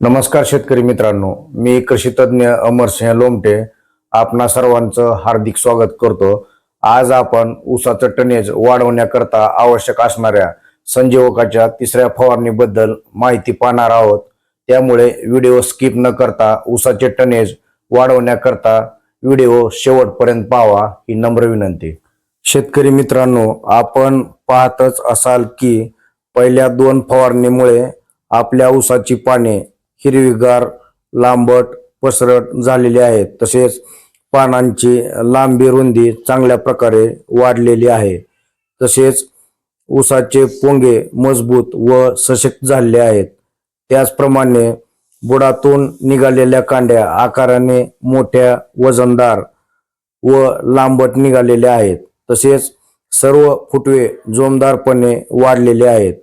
नमस्कार शेतकरी मित्रांनो मी कृषी तज्ज्ञ अमरसिंह लोमटे आपणा सर्वांचं हार्दिक स्वागत करतो. आज आपण ऊसाचं टनेज वाढवण्याकरता आवश्यक असणाऱ्या संजीवकाच्या तिसऱ्या फवारणीबद्दल माहिती पाहणार आहोत. त्यामुळे व्हिडिओ स्किप न करता ऊसाचे टनेज वाढवण्याकरता व्हिडिओ शेवटपर्यंत पाहावा ही नम्र विनंती. शेतकरी मित्रांनो आपण पाहतच असाल की पहिल्या दोन फवारणीमुळे आपल्या ऊसाची पाने हिरवीगार लांबट पसरट झालेली आहेत. तसेच पानांची लांबी रुंदी चांगल्या प्रकारे वाढलेली आहे. तसेच ऊसाचे पोंगे मजबूत व सशक्त झालेले आहेत. त्याचप्रमाणे बुडातून निघालेल्या कांड्या आकाराने मोठ्या वजनदार व लांबट निघालेले आहेत. तसेच सर्व फुटवे जोमदारपणे वाढलेले आहेत.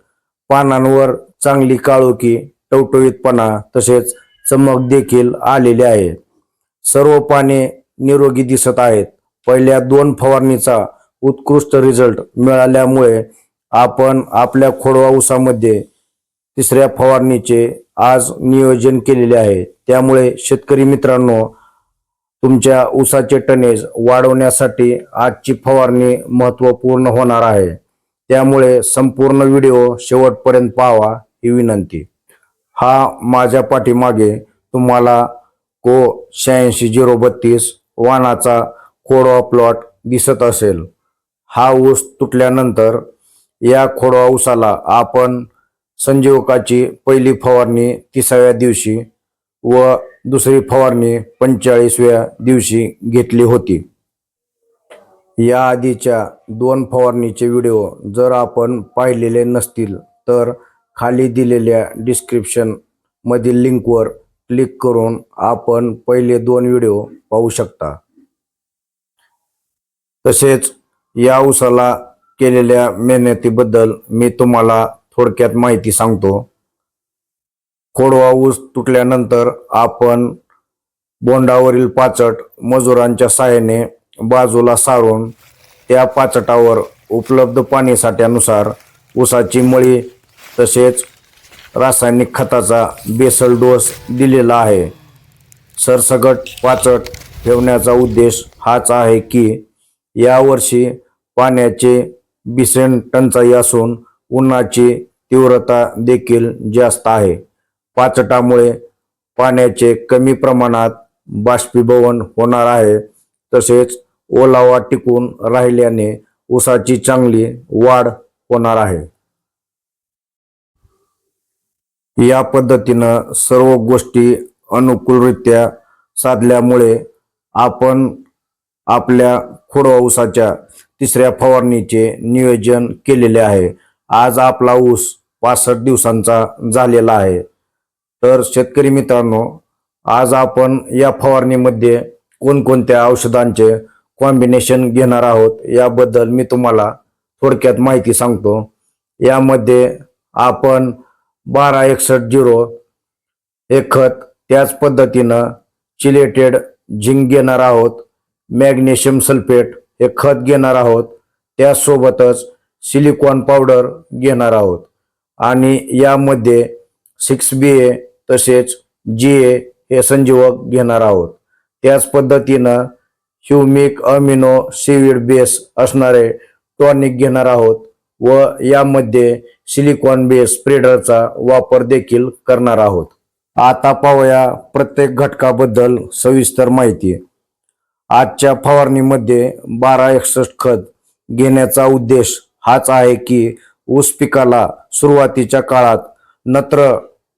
पानांवर चांगली काळोखी टवटवीतपणा तसेच चमक देखील आलेली आहे सर्व पाने निरोगी दिसत आहेत. पहिल्या दोन फवारणीचा उत्कृष्ट रिझल्ट मिळाल्यामुळे आपण आपल्या खोडवा ऊसामध्ये तिसऱ्या फवारणीचे आज नियोजन केलेले आहे. त्यामुळे शेतकरी मित्रांनो तुमच्या ऊसाचे टनेज वाढवण्यासाठी आजची फवारणी महत्त्वपूर्ण होणार आहे. त्यामुळे संपूर्ण व्हिडिओ शेवटपर्यंत पाहावा ही विनंती. हा माझ्या पाठीमागे तुम्हाला को शहाऐंशी झिरो बत्तीस वानाचा खोडवा प्लॉट दिसत असेल. हा ऊस तुटल्यानंतर या खोडवा ऊसाला आपण संजीवकाची पहिली फवारणी तिसाव्या दिवशी व दुसरी फवारणी पंचेचाळीसव्या दिवशी घेतली होती. या आधीच्या दोन फवारणीचे व्हिडिओ जर आपण पाहिलेले नसतील तर खाली दिलेल्या डिस्क्रिप्शनमधील लिंकवर क्लिक करून आपण पहिले दोन व्हिडिओ पाहू शकता. तसेच या ऊसाला केलेल्या मेहनतीबद्दल मी तुम्हाला थोडक्यात माहिती सांगतो. खोडवा ऊस तुटल्यानंतर आपण बोंडावरील पाचट मजुरांच्या साहाय्याने बाजूला सारून त्या पाचटावर उपलब्ध पाणीसाठ्यानुसार ऊसाची मळी तसेच रासायनिक खताचा बेसल डोस दिलेला आहे. सरसगट पाचट ठेवण्याचा उद्देश हाच आहे की यावर्षी पाण्याचे बिसेन टंचाई असून उन्हाची तीव्रता देखील जास्त आहे. पाचटामुळे पाण्याचे कमी प्रमाणात बाष्पीभवन होणार आहे. तसेच ओलावा टिकून राहिल्याने ऊसाची चांगली वाढ होणार आहे. या पद्धतीनं सर्व गोष्टी अनुकूलरित्या साधल्यामुळे आपण आपल्या खोडवा ऊसाच्या तिसऱ्या फवारणीचे नियोजन केलेले आहे. आज आपला ऊस पासष्ट दिवसांचा झालेला आहे. तर शेतकरी मित्रांनो आज आपण या फवारणीमध्ये कोणकोणत्या औषधांचे कॉम्बिनेशन घेणार आहोत याबद्दल मी तुम्हाला थोडक्यात माहिती सांगतो. यामध्ये आपण बारा एकसष्ट झिरो. हे खत त्याच पद्धतीनं चिलेटेड झिंक घेणार आहोत. मॅग्नेशियम सल्फेट हे खत घेणार आहोत. त्यासोबतच सिलिकॉन पावडर घेणार आहोत. आणि यामध्ये सिक्स बी ए तसेच जी ए हे संजीवक घेणार आहोत. त्याच पद्धतीनं ह्युमिक अमिनो सीविड बेस असणारे टॉनिक घेणार आहोत. व यामध्ये सिलिकॉन बेस स्प्रेडरचा वापर देखील करणार आहोत. आता पाहूया प्रत्येक घटकाबद्दल सविस्तर माहिती. आजच्या फवारणीमध्ये बारा एकसष्ट खत घेण्याचा उद्देश हाच आहे की ऊस पिकाला सुरुवातीच्या काळात नत्र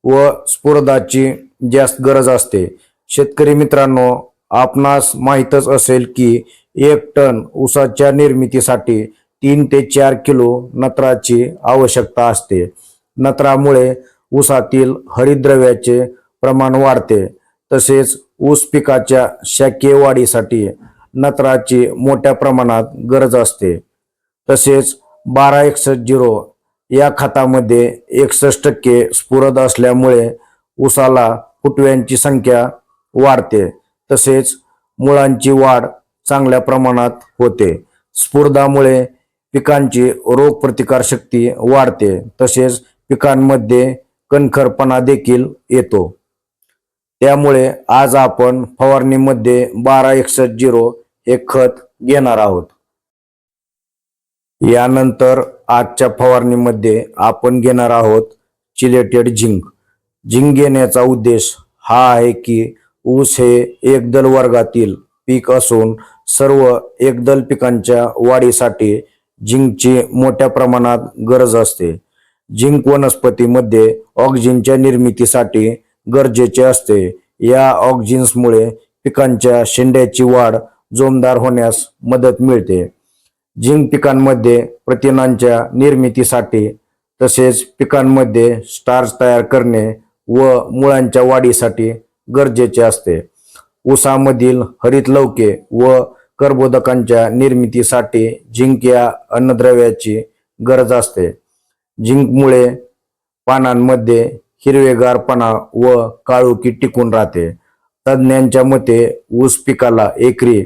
व स्फुरदाची जास्त गरज असते. शेतकरी मित्रांनो आपणास माहीतच असेल की एक टन ऊसाच्या निर्मितीसाठी तीन ते चार किलो नत्राची आवश्यकता असते. नत्रामुळे ऊसातील हरिद्रव्याचे प्रमाण वाढते. तसेच ऊस पिकाच्या शाकीय वाढीसाठी नत्राची मोठ्या प्रमाणात गरज असते. तसेच बारा एकसष्ट झिरो या खतामध्ये एकसष्ट टक्के स्फुरद असल्यामुळे ऊसाला फुटव्यांची संख्या वाढते. तसेच मुळांची वाढ चांगल्या प्रमाणात होते. स्फुर्दामुळे पिकांची रोगप्रतिकार शक्ती वाढते तसेच पिकांमध्ये कणखरपणा देखील येतो. त्यामुळे आज आपण फवारणीमध्ये बारा एकसष्ट झिरो हे खत घेणार आहोत. यानंतर आजच्या फवारणीमध्ये आपण घेणार आहोत चिलेटेड झिंक. झिंक घेण्याचा उद्देश हा आहे की ऊस हे एकदल वर्गातील पीक असून सर्व एकदल पिकांच्या वाढीसाठी झिंकची मोठ्या प्रमाणात गरज असते. झिंक वनस्पतीमध्ये ऑक्सिजनच्या निर्मितीसाठी गरजेचे असते. या ऑक्सिजन्समुळे पिकांच्या शेंड्याची वाढ जोमदार होण्यास मदत मिळते. झिंक पिकांमध्ये प्रथिनांच्या निर्मितीसाठी तसेच पिकांमध्ये स्टार्च तयार करणे व मुळांच्या वाढीसाठी गरजेचे असते. ऊसामधील हरित लवके व कर्बोदकांच्या निर्मितीसाठी झिंक या अन्नद्रव्याची गरज असते. झिंकमुळे पानांमध्ये हिरवेगारपणा व काळोखी टिकून राहते. तज्ज्ञांच्या मते ऊस पिकाला एकरी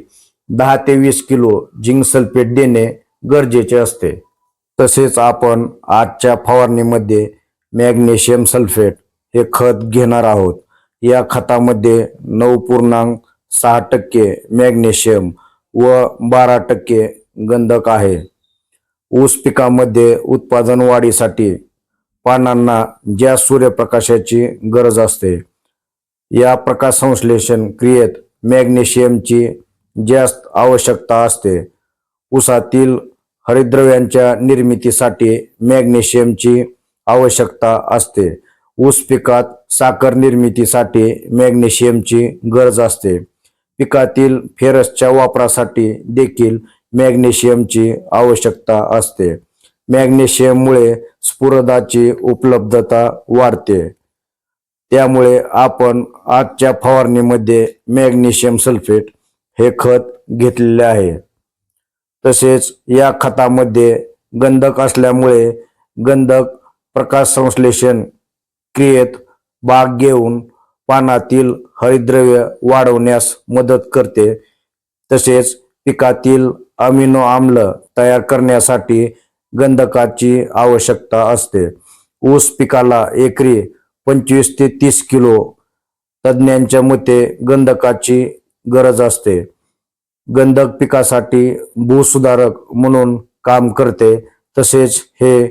दहा ते वीस किलो झिंक सल्फेट देणे गरजेचे असते. तसेच आपण आजच्या फवारणीमध्ये मॅग्नेशियम सल्फेट हे खत घेणार आहोत. या खतामध्ये नऊ पूर्णांक सहा टक्के मॅग्नेशियम व बारा टक्के गंधक आहे. ऊस पिकामध्ये उत्पादन वाढीसाठी पानांना ज्या सूर्यप्रकाशाची गरज असते या प्रकाश संश्लेषण क्रियेत मॅग्नेशियमची जास्त आवश्यकता असते. ऊसातील हरिद्रव्यांच्या निर्मितीसाठी मॅग्नेशियमची आवश्यकता असते. ऊस पिकात साखर निर्मितीसाठी मॅग्नेशियमची गरज असते. पिकातील फेरसच्या वापरासाठी देखील मॅग्नेशियमची आवश्यकता असते. मॅग्नेशियममुळे स्फुरदाची उपलब्धता वाढते. त्यामुळे आपण आजच्या फवारणीमध्ये मॅग्नेशियम सल्फेट हे खत घेतलेले आहे. तसेच या खतामध्ये गंधक असल्यामुळे गंधक प्रकाश संश्लेषण क्रियेत भाग घेऊन पानातील हरिद्रव्य वाढवण्यास मदत करते. तसेच पिकातील अमिनो आम्ल तयार करण्यासाठी गंधकाची आवश्यकता असते. ऊस पिकाला एकरी पंचवीस ते तीस किलो तज्ज्ञांच्या मते गंधकाची गरज असते. गंधक पिकासाठी भूसुधारक म्हणून काम करते. तसेच हे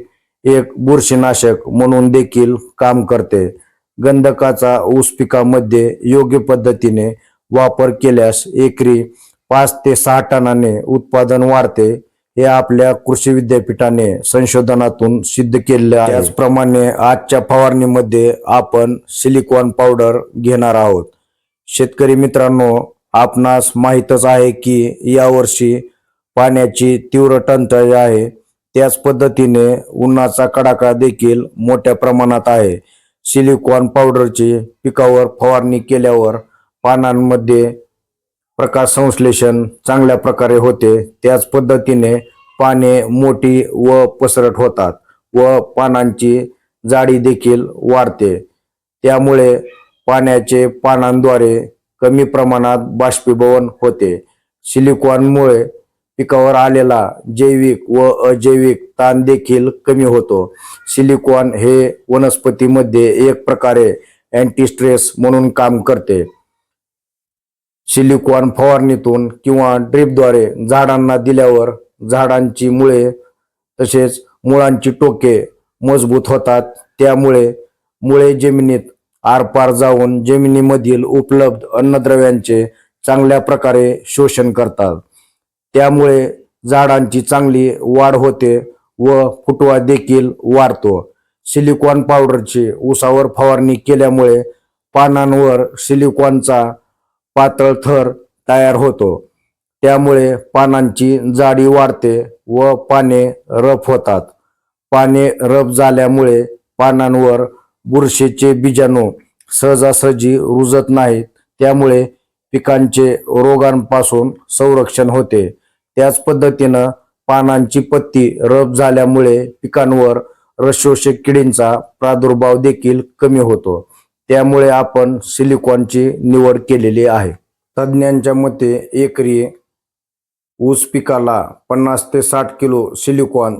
एक बुरशीनाशक म्हणून देखील काम करते. गंधकाचा ऊस पिकामध्ये योग्य पद्धतीने वापर केल्यास एकरी पाच ते सहा टनाने उत्पादन वाढते हे आपल्या कृषी विद्यापीठाने संशोधनातून सिद्ध केले आहे. त्याचप्रमाणे आजच्या फवारणीमध्ये आपण सिलिकॉन पावडर घेणार आहोत. शेतकरी मित्रांनो आपणास माहीतच आहे की यावर्षी पाण्याची तीव्र टंचाई आहे. त्याच पद्धतीने उन्हाचा कडाका देखील मोठ्या प्रमाणात आहे. सिलिकॉन पावडरची पिकावर फवारणी केल्यावर पानांमध्ये प्रकाश संश्लेषण चांगल्या प्रकारे होते. त्याच पद्धतीने पाने मोठी व पसरट होतात व पानांची जाडी देखील वाढते. त्यामुळे पाण्याचे पानांद्वारे कमी प्रमाणात बाष्पीभवन होते. सिलिकॉनमुळे पिकावर आलेला जैविक व अजैविक ताण देखील कमी होतो. सिलिकॉन हे वनस्पतीमध्ये एक प्रकारे अँटीस्ट्रेस म्हणून काम करते. सिलिकॉन फवारणीतून किंवा ड्रीपद्वारे झाडांना दिल्यावर झाडांची मुळे तसेच मुळांची टोके मजबूत होतात. त्यामुळे मुळे जमिनीत आरपार जाऊन जमिनीमधील उपलब्ध अन्नद्रव्यांचे चांगल्या प्रकारे शोषण करतात. त्यामुळे झाडांची चांगली वाढ होते व फुटवा देखील वाढतो. सिलिकॉन पावडरची उसावर फवारणी केल्यामुळे पानांवर सिलिकॉनचा पातळ थर तयार होतो. त्यामुळे पानांची जाडी वाढते व पाने रफ होतात. पाने रफ झाल्यामुळे पानांवर बुरशीचे बीजाणू सहजासहजी रुजत नाहीत. त्यामुळे पिकांचे रोगांपासून संरक्षण होते. त्याच पद्धतीनं पानांची पत्ती रब झाल्यामुळे पिकांवर रसशोषक किडींचा प्रादुर्भाव देखील कमी होतो. त्यामुळे आपण सिलिकॉनची निवड केलेली आहे. तज्ज्ञांच्या मते एकरी ऊस पिकाला पन्नास ते साठ किलो सिलिकॉन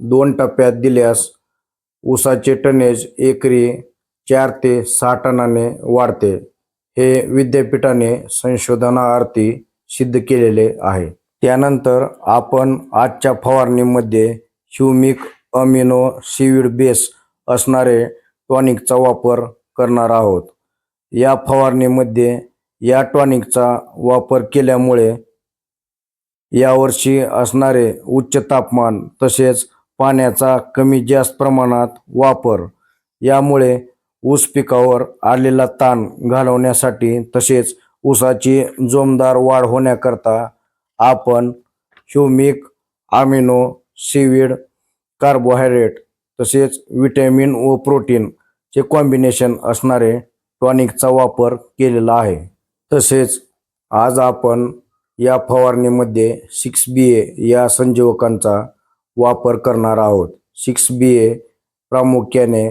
दोन टप्प्यात दिल्यास ऊसाचे टनेज एकरी चार ते सहा टनाने वाढते. हे विद्यापीठाने संशोधनार्थी सिद्ध केलेले आहे. त्यानंतर आपण आजच्या फवारणीमध्ये ह्युमिक अमिनो सीविड बेस असणारे टॉनिकचा वापर करणार आहोत. या फवारणीमध्ये या टॉनिकचा वापर केल्यामुळे यावर्षी असणारे उच्च तापमान तसेच पाण्याचा कमी जास्त प्रमाणात वापर यामुळे ऊस पिकावर आलेला ताण घालवण्यासाठी तसेच ऊसाची जोमदार वाढ होण्याकरता आपण ह्युमिक आमिनो सीविड कार्बोहायड्रेट तसेच विटॅमिन व प्रोटीनचे कॉम्बिनेशन असणारे टॉनिकचा वापर केलेला आहे. तसेच आज आपण या फवारणीमध्ये सिक्स बी ए या संजीवकांचा वापर करणार आहोत. सिक्स बी ए प्रामुख्याने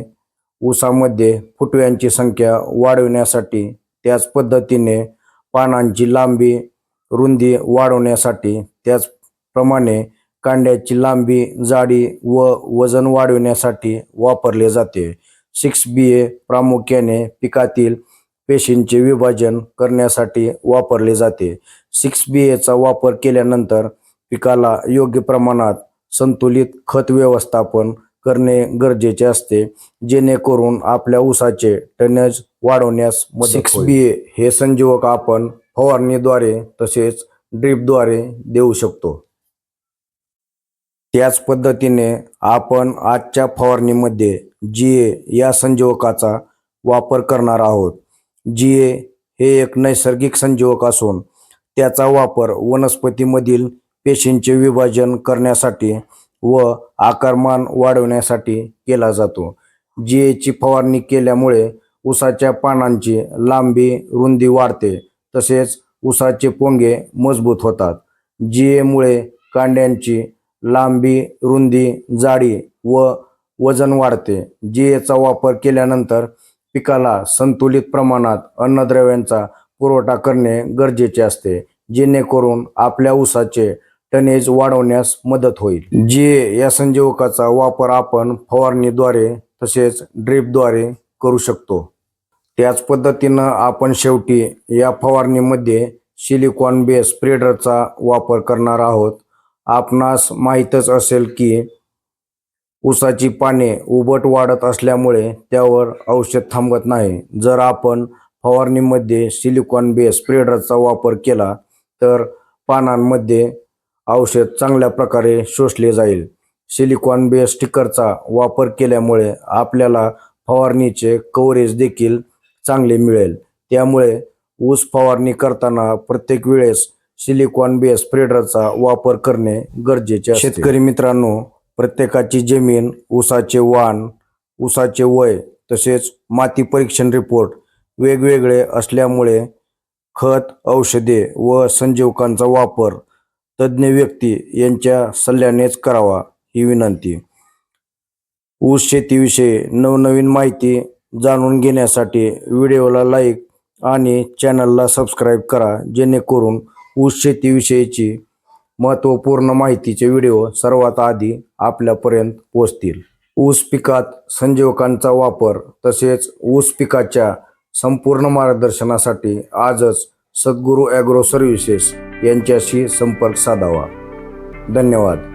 ऊसामध्ये फुटव्यांची संख्या वाढविण्यासाठी त्याच पद्धतीने पानांची लांबी रुंदी वाढवण्यासाठी त्याचप्रमाणे कांड्याची लांबी जाडी व वजन वाढविण्यासाठी वापरले जाते. सिक्स बी ए प्रामुख्याने पिकातील पेशींचे विभाजन करण्यासाठी वापरले जाते. सिक्स बी एचा वापर केल्यानंतर पिकाला योग्य प्रमाणात संतुलित खत व्यवस्थापन करणे गरजेचे असते जेणेकरून आपल्या ऊसाचे टनेज वाढवण्यास सिक्स बी ए हे संजीवक आपण फवारणीद्वारे तसेच ड्रीपद्वारे देऊ शकतो. त्याच पद्धतीने आपण आजच्या फवारणीमध्ये जी ए या संजीवकाचा वापर करणार आहोत. जी ए हे एक नैसर्गिक संजीवक असून त्याचा वापर वनस्पतीमधील पेशींचे विभाजन करण्यासाठी व आकारमान वाढवण्यासाठी केला जातो. जी एची फवारणी केल्यामुळे उसाच्या पानांची लांबी रुंदी वाढते. तसेच उसाचे पोंगे मजबूत होतात जीएमुळे कांड्यांची लांबी रुंदी जाडी व वजन वाढते. जीएचा वापर केल्यानंतर पिकाला संतुलित प्रमाणात अन्नद्रव्यांचा पुरवठा करणे गरजेचे असते जेणेकरून आपल्या ऊसाचे टनेज वाढवण्यास मदत होईल. जीए या संजीवकाचा वापर आपण फवारणीद्वारे तसेच ड्रीपद्वारे करू शकतो. त्याच पद्धतीनं आपण शेवटी या फवारणीमध्ये सिलिकॉन बेस स्प्रेडरचा वापर करणार आहोत. आपणास माहीतच असेल की ऊसाची पाने उबट वाढत असल्यामुळे त्यावर औषध थांबत नाही. जर आपण फवारणीमध्ये सिलिकॉन बेस स्प्रेडरचा वापर केला तर पानांमध्ये औषध चांगल्या प्रकारे शोषले जाईल. सिलिकॉन बेस स्टिकरचा वापर केल्यामुळे आपल्याला फवारणीचे कव्हरेज देखील चांगले मिळेल. त्यामुळे ऊस फवारणी करताना प्रत्येक वेळेस सिलिकॉन बेस स्प्रेडरचा वापर करणे गरजेचे शेतकरी मित्रांनो प्रत्येकाची जमीन ऊसाचे वाण ऊसाचे वय तसेच माती परीक्षण रिपोर्ट वेगवेगळे असल्यामुळे खत औषधे व संजीवकांचा वापर तज्ज्ञ व्यक्ती यांच्या सल्ल्यानेच करावा ही विनंती. ऊस शेतीविषयी नवनवीन माहिती जाणून घेण्यासाठी व्हिडिओला लाईक आणि चॅनलला सबस्क्राईब करा जेणेकरून ऊस शेतीविषयीची महत्त्वपूर्ण माहितीचे व्हिडिओ सर्वात आधी आपल्यापर्यंत पोहोचतील. ऊस पिकात संजीवकांचा वापर तसेच ऊस पिकाच्या संपूर्ण मार्गदर्शनासाठी आजच सद्गुरू ॲग्रो सर्व्हिसेस यांच्याशी संपर्क साधावा. धन्यवाद.